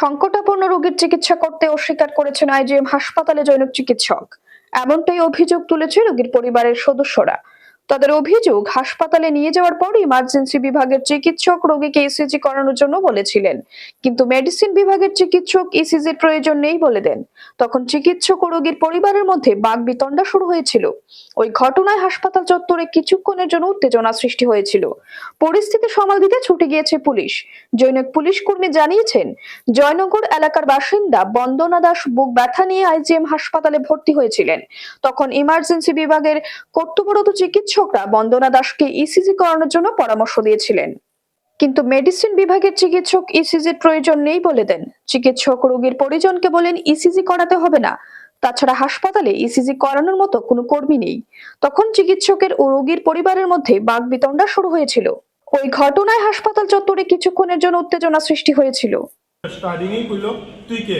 সংকটাপন্ন রোগীর চিকিৎসা করতে অস্বীকার করেছেন আইজিএম হাসপাতালে জৈনক চিকিৎসক। এমনটাই অভিযোগ তুলেছে রোগীর পরিবারের সদস্যরা। তাদের অভিযোগ, হাসপাতালে নিয়ে যাওয়ার পর ইমার্জেন্সি বিভাগের চিকিৎসক রোগীকে ইসিজি করানোর জন্য বলেছিলেন। কিন্তু মেডিসিন বিভাগের চিকিৎসক ইসিজির প্রয়োজন নেই বলে দেন। তখন চিকিৎসক ও রোগীর পরিবারের মধ্যে বাগবিতণ্ডা শুরু হয়েছিল। ওই ঘটনায় হাসপাতাল চত্বরে কিছুক্ষণের জন্য উত্তেজনা সৃষ্টি হয়েছিল। পরিস্থিতি সামাল দিতে ছুটে গিয়েছে পুলিশ। জৈনক পুলিশ কর্মী জানিয়েছেন, জয়নগর এলাকার বাসিন্দা বন্দনা দাস বুক ব্যথা নিয়ে আইজিএম হাসপাতালে ভর্তি হয়েছিলেন। তখন ইমার্জেন্সি বিভাগের কর্তব্যরত চিকিৎসকরা বন্দনা দাসকে ইসিজি করানোর জন্য পরামর্শ দিয়েছিলেন। কিন্তু মেডিসিন বিভাগের চিকিৎসক ইসিজির প্রয়োজন নেই বলে দেন। চিকিৎসক রোগীর পরিজনকে বলেন ইসিজি করাতে হবে না। তাছাড়া হাসপাতালে ইসিজি করানোর মতো কোনো কর্মী নেই। তখন চিকিৎসকের ও রোগীর পরিবারের মধ্যে বাগবিতণ্ডা শুরু হয়েছিল। ওই ঘটনায় হাসপাতাল চত্বরে কিছুক্ষণের জন্য উত্তেজনা সৃষ্টি হয়েছিল। স্টার্টিংয়েই কইলো, তুই কে?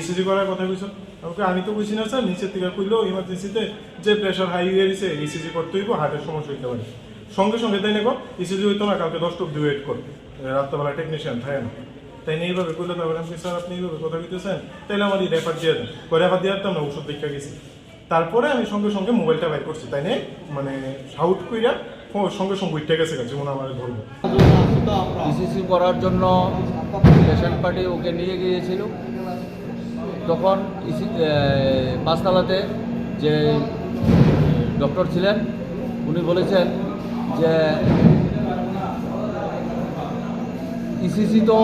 ইসিজি করার কথা কইছ? ওকে, আমি তো বুঝি না, স্যার, নিচের থেকে কইলো ইমার্জেন্সিতে যে প্রেশার হাই হয়ে গেছে ইসিজি করতে হইব, হার্টের সমস্যা হইতে পারে। সঙ্গে সঙ্গে তাই নেব ইসিজি হইতো না, কালকে দশটা অব্দি ওয়েট করবে রাত্রেবেলা টেকনিশিয়ান থাকে না। তাই নিয়ে এইভাবে কইলো তারপরে আমি স্যার, আপনি এইভাবে কথা কইতেছেন, তাইলে আমার এই রেফার দিয়ে দেন। ওই রেফার দিয়ে দিতাম না ওষুধ দেখা গেছি। তারপরে আমি সঙ্গে সঙ্গে মোবাইলটা বাইর করছি, তাই নিয়ে মানে শাউট কইরা সঙ্গে সঙ্গে উঠতে গেছে যেমন আমার ধরবো করার জন্য পেশেন্ট পার্টি ওকে নিয়ে গিয়েছিল। তখন পাঁচতলাতে যে ডক্টর ছিলেন, উনি বলেছেন যে, ইসিসি তো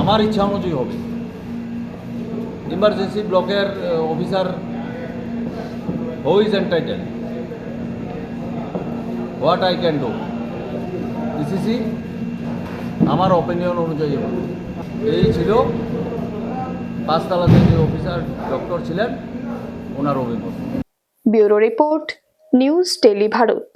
আমার ইচ্ছা অনুযায়ী হবে। ইমার্জেন্সি ব্লকের officer who is entitle what I can do ECC আমার অপিনিয়ন অনুযায়ী হবে। এই ছিল পাঁচতলাতে যে অফিসার ডক্টর ছিলেন ওনার অভিমত। Bureau report news Tele Bharat.